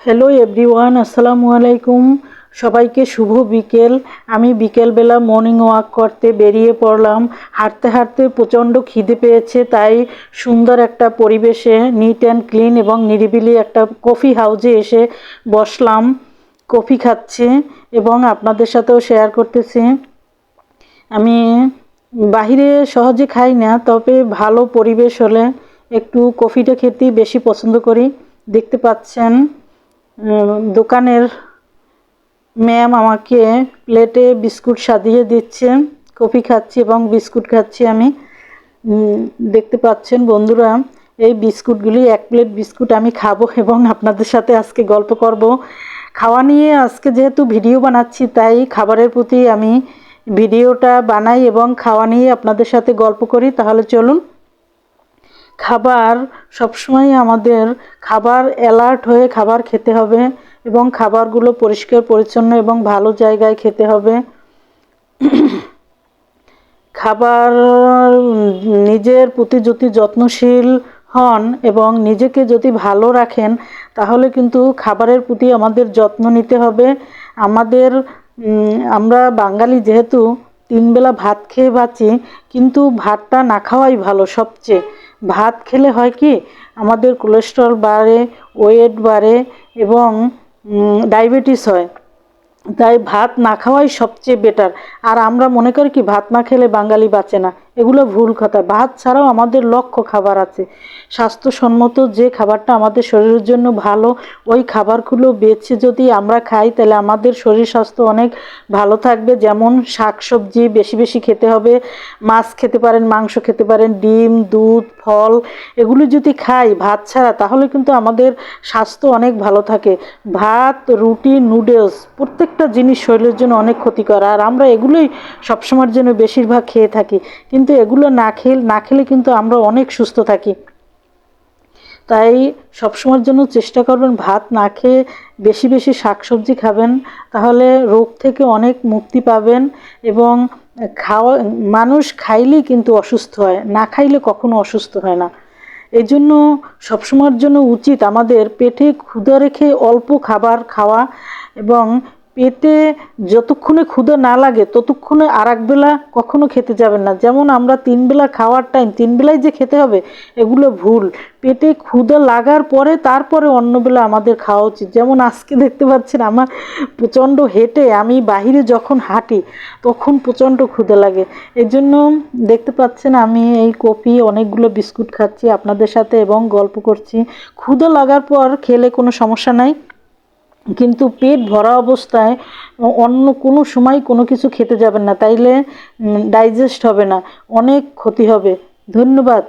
Hello everyone আসসালামু আলাইকুম সবাইকে শুভ বিকেল। আমি বিকেলবেলা মর্নিং ওয়াক করতে বেরিয়ে পড়লাম। হাঁটতে হাঁটতে প্রচণ্ড খিদে পেয়েছে, তাই সুন্দর একটা পরিবেশে নিট অ্যান্ড ক্লিন এবং নিরিবিলি একটা কফি হাউজে এসে বসলাম। কফি খাচ্ছি এবং আপনাদের সাথেও শেয়ার করতেছি। আমি বাহিরে সহজে খাই না, তবে ভালো পরিবেশ হলে একটু কফিটা খেতেই বেশি পছন্দ করি। দেখতে পাচ্ছেন। দোকানের ম্যাম আমাকে প্লেটে বিস্কুট সাজিয়ে দিচ্ছে, কফি খাচ্ছি এবং বিস্কুট খাচ্ছি আমি। দেখতে পাচ্ছেন বন্ধুরা, এই বিস্কুটগুলি, এক প্লেট বিস্কুট আমি খাব এবং আপনাদের সাথে আজকে গল্প করব। খাওয়া নিয়ে আজকে যেহেতু ভিডিও বানাচ্ছি, তাই খাবারের প্রতি আমি ভিডিওটা বানাই এবং খাওয়া নিয়ে আপনাদের সাথে গল্প করি। তাহলে চলুন খাবার সবসময় আমাদের খাবার অ্যালার্ট হয়ে খাবার খেতে হবে এবং খাবারগুলো পরিষ্কার, পরিচ্ছন্ন এবং ভালো জায়গায় খেতে হবে। খাবার নিজের প্রতি যদি যত্নশীল হন এবং নিজেকে যদি ভালো রাখেন, তাহলে কিন্তু খাবারের প্রতি আমাদের যত্ন নিতে হবে। আমাদের আমরা বাঙালি যেহেতু তিনবেলা ভাত খেয়ে বাঁচি, কিন্তু ভাতটা না খাওয়াই ভালো সবচেয়ে। ভাত খেলে হয় কি? আমাদের কোলেস্ট্রল বাড়ে ওয়েট বাড়ে এবং ডায়াবেটিস হয়। তাই ভাত না খাওয়াই সবচেয়ে বেটার আর আমরা মনে করি কি, ভাত না খেলে বাঙালি বাঁচে না। এগুলো ভুল কথা। ভাত ছাড়াও আমাদের লক্ষ্য খাবার আছে। স্বাস্থ্যসম্মত যে খাবারটা আমাদের শরীরের জন্য ভালো, ওই খাবারগুলো বেছে যদি আমরা খাই, তাহলে আমাদের শরীর স্বাস্থ্য অনেক ভালো থাকবে। যেমন শাক সবজি বেশি বেশি খেতে হবে, মাছ খেতে পারেন, মাংস খেতে পারেন, ডিম, দুধ, ফল, এগুলো যদি খাই ভাত ছাড়া, তাহলে কিন্তু আমাদের স্বাস্থ্য অনেক ভালো থাকে। ভাত, রুটি, নুডলস, প্রত্যেকটা জিনিস শরীরের জন্য অনেক ক্ষতিকর। আর আমরা এগুলোই সবসময়ের জন্য বেশিরভাগ খেয়ে থাকি। কিন্তু এগুলো না খেয়ে না খেলে কিন্তু আমরা অনেক সুস্থ থাকি। তাই সবসময়ের জন্য চেষ্টা করবেন ভাত না খেয়ে বেশি বেশি শাকসবজি খাবেন, তাহলে রোগ থেকে অনেক মুক্তি পাবেন এবং খাওয়া, মানুষ খাইলেই কিন্তু অসুস্থ হয়, না খাইলে কখনো অসুস্থ হয় না। এই জন্য সবসময়ের জন্য উচিত আমাদের পেটে ক্ষুধা রেখে অল্প খাবার খাওয়া এবং পেটে যতক্ষণে ক্ষুধা না লাগে, ততক্ষণে আর বেলা কখনো খেতে যাবেন না। যেমন আমরা তিন বেলা খাওয়ার টাইম তিন বেলায় যে খেতে হবে, এগুলো ভুল। পেটে ক্ষুধা লাগার পরে তারপরে অন্য বেলা আমাদের খাওয়া উচিত। যেমন আজকে দেখতে পাচ্ছেন আমার প্রচণ্ড হেঁটে আমি বাহিরে যখন হাঁটি, তখন প্রচণ্ড ক্ষুধা লাগে। এই জন্য দেখতে পাচ্ছেন আমি এই কপি অনেকগুলো বিস্কুট খাচ্ছি আপনাদের সাথে এবং গল্প করছি। ক্ষুধা লাগার পর খেলে কোনো সমস্যা নাই। কিন্তু পেট ভরা অবস্থায় অন্য কোনো সময় কোনো কিছু খেতে যাবেন না, তাইলে ডাইজেস্ট হবে না, অনেক ক্ষতি হবে। ধন্যবাদ।